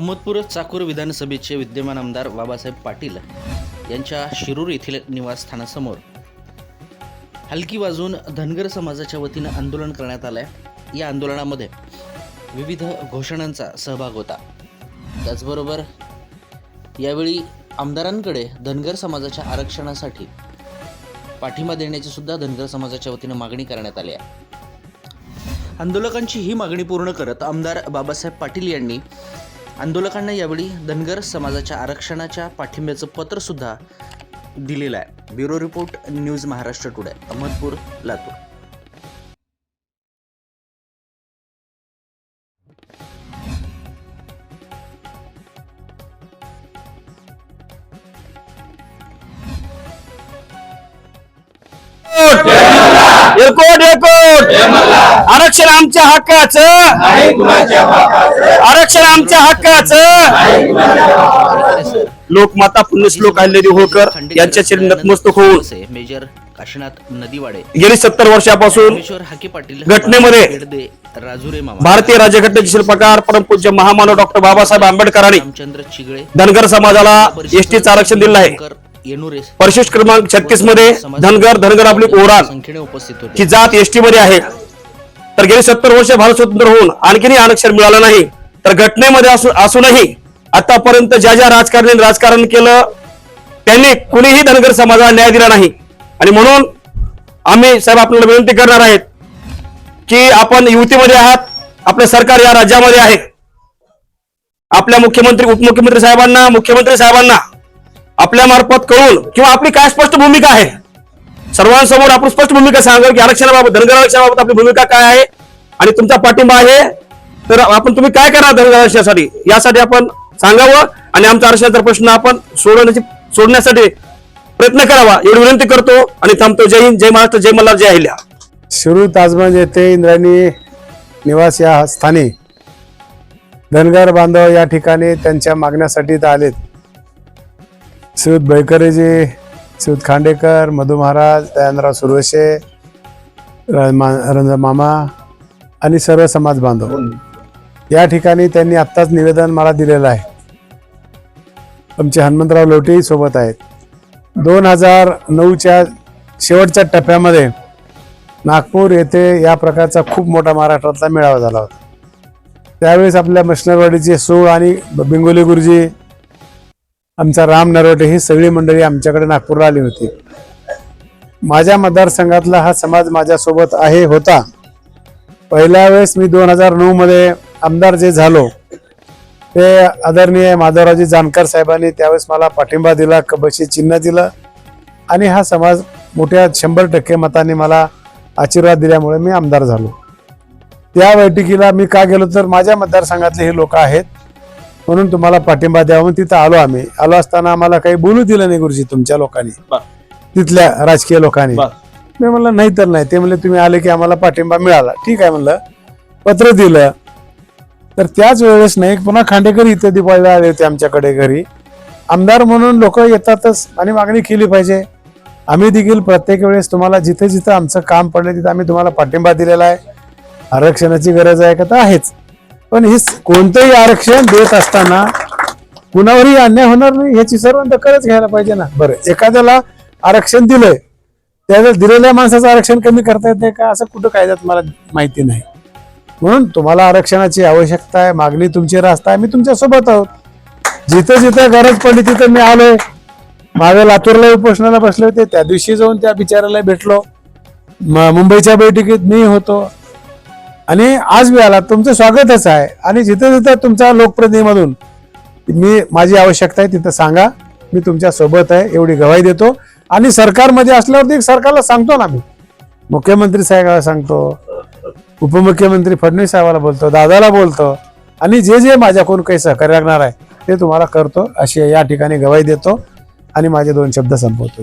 अहमदपूर चाकूर विधानसभेचे विद्यमान आमदार बाबासाहेब पाटील यांच्या शिरूर येथील निवासस्थानासमोर हलकी वाजून धनगर समाजाच्या वतीनं आंदोलन करण्यात आलं आहे या आंदोलनामध्ये विविध घोषणांचा सहभाग होता. त्याचबरोबर यावेळी आमदारांकडे धनगर समाजाच्या आरक्षणासाठी पाठिंबा देण्याची सुद्धा धनगर समाजाच्या वतीनं मागणी करण्यात आली आहे. आंदोलकांची ही मागणी पूर्ण करत आमदार बाबासाहेब पाटील यांनी आंदोलकांना यावेळी धनगर समाजाच्या आरक्षणाच्या पाठिंब्याचं पत्र सुद्धा दिलेलं आहे. Bureau report news Maharashtra today Ahmadpur Latur. एकोट एकोट आरक्षण आमच्या हक्काचं. आरक्षण आमच्या हक्काचं. लोकमाता पुण्यश्लोक अहिल्यादेवी होळकर यांच्या चरणी नतमस्तक होऊन. मेजर काशीनाथ नदीवाडे. गेली सत्तर वर्षापासून परमेश्वर हाके पाटील घटनेमध्ये बेडदे, राजुरे मामा. भारतीय राज्यघटनेचे शिल्पकार परमपूज्य महामानव डॉक्टर बाबासाहेब आंबेडकरांनी रामचंद्र चिगळे. धनगर समाजाला एसटीचं आरक्षण दिलं आहे. परिशिष्ट क्रमांक छत्तीसमध्ये धनगर धनगर आपली ओरान संख्येने उपस्थित होते. की जात एसटी मध्ये आहे. तर गेली सत्तर वर्ष भारत स्वतंत्र होऊन आणखीनही आरक्षण मिळालं नाही. तर घटनेमध्ये असू असूनही आतापर्यंत ज्या ज्या राजकारण्यांनी राजकारण केलं त्यांनी कुणीही धनगर समाजाला न्याय दिला नाही. आणि म्हणून आम्ही साहेब आपल्याला विनंती करणार आहेत की आपण युतीमध्ये आहात आपलं सरकार या राज्यामध्ये आहे. आपल्या मुख्यमंत्री उपमुख्यमंत्री साहेबांना मुख्यमंत्री साहेबांना आपल्या मार्फत कळून किंवा आपली काय स्पष्ट भूमिका आहे? सर्वांसमोर आपण स्पष्ट भूमिका सांगा की आरक्षणाबाबत धनगर आरक्षणाबाबत आपली भूमिका काय आहे आणि तुमचा पाठिंबा आहे? तर आपण तुम्ही काय करणार धनगर आरक्षणासाठी यासाठी आपण सांगावं आणि आमचा आरक्षणाचा प्रश्न आपण सोडवण्याची सोडण्यासाठी प्रयत्न करावा. एवढी विनंती करतो आणि थांबतो. जय हिंद जय महाराष्ट्र जय मल्हार जय अहिल्या. शिरूर ताजमहल येथे इंद्रायणी निवास या स्थानी धनगर बांधव या ठिकाणी त्यांच्या मागण्यासाठी आलेत. सुत बैकरेजी सुत खांडेकर मधु महाराज दयानराव सुरवशे र- मा- रंज मामा आणि सर्व समाज बांधव। या ठिकाणी त्यांनी आत्ताच निवेदन मला दिलेलं आहे। आमचे हनुमंतराव लोटेही सोबत आहेत। दोन हजार नऊच्या शेवटच्या टप्प्यामध्ये नागपूर येथे या प्रकारचा खूप मोठा महाराष्ट्रातला मेळावा झाला होता। त्यावेळेस आपल्या मशनरवाडीचे सूळ आणि बिंगोली गुरुजी आमचा राम नरवटे ही सगळी मंडळी आमच्याकडे नागपूरला आली होती. माझ्या मतदारसंघातला हा समाज माझ्यासोबत आहे होता. पहिल्या वेळेस मी दोन हजार नऊमध्ये आमदार जे झालो ते आदरणीय माधवरावजी जानकर साहेबांनी त्यावेळेस मला पाठिंबा दिला कबशी चिन्ह दिलं आणि हा समाज मोठ्या शंभर टक्के मताने मला आशीर्वाद दिल्यामुळे मी आमदार झालो. त्या बैठकीला मी का गेलो तर माझ्या मतदारसंघातले हे लोक आहेत म्हणून तुम्हाला पाठिंबा द्यावा म्हणून तिथं आलो आम्ही. आलो असताना आम्हाला काही बोलू दिलं नाही गुरुजी तुमच्या लोकांनी. तिथल्या राजकीय लोकांनी. मी म्हणलं नाही तर नाही. ते म्हणले तुम्ही आले की आम्हाला पाठिंबा मिळाला. ठीक आहे म्हणलं. पत्र दिलं. तर त्याच वेळेस नाही पुन्हा खांडेकर इथे दिवाळीला आले होते आमच्याकडे घरी. आमदार म्हणून लोक येतातच आणि मागणी केली पाहिजे. आम्ही देखील प्रत्येक वेळेस तुम्हाला जिथे जिथे आमचं काम पडलं तिथे आम्ही तुम्हाला पाठिंबा दिलेला आहे. आरक्षणाची गरज आहे का? तर आहेच. पण हे कोणतंही आरक्षण देत असताना कुणावरही अन्याय होणार नाही ह्याची सर्व दखलच घ्यायला पाहिजे ना. बरं. एखाद्याला आरक्षण दिलंय त्यावेळेस दिलेल्या माणसाचं आरक्षण कमी करता येते का? असं कुठं कायद्यात मला माहिती नाही. म्हणून तुम्हाला आरक्षणाची आवश्यकता आहे मागणी तुमची रास्त आहे मी तुमच्यासोबत आहोत. जिथं जिथं गरज पडली तिथं मी आलोय. मागे लातूरला उपोषणाला बसले होते त्या दिवशी जाऊन त्या बिचाराला भेटलो. मुंबईच्या बैठकीत मी होतो. आणि आज मी आला तुमचं स्वागतच आहे. आणि जिथं जिथं तुमचा लोकप्रतिनिधीमधून मी माझी आवश्यकता आहे तिथं सांगा. मी तुमच्यासोबत आहे एवढी गवाही देतो. आणि सरकारमध्ये असल्यावरती सरकारला सांगतो ना मी. मुख्यमंत्री साहेबाला सांगतो. उपमुख्यमंत्री फडणवीस साहेबाला बोलतो. दादाला बोलतो. आणि जे जे माझ्याकडून काही सहकार्य लागणार आहे ते तुम्हाला करतो. अशी या ठिकाणी गवाही देतो. आणि माझे दोन शब्द संपवतो.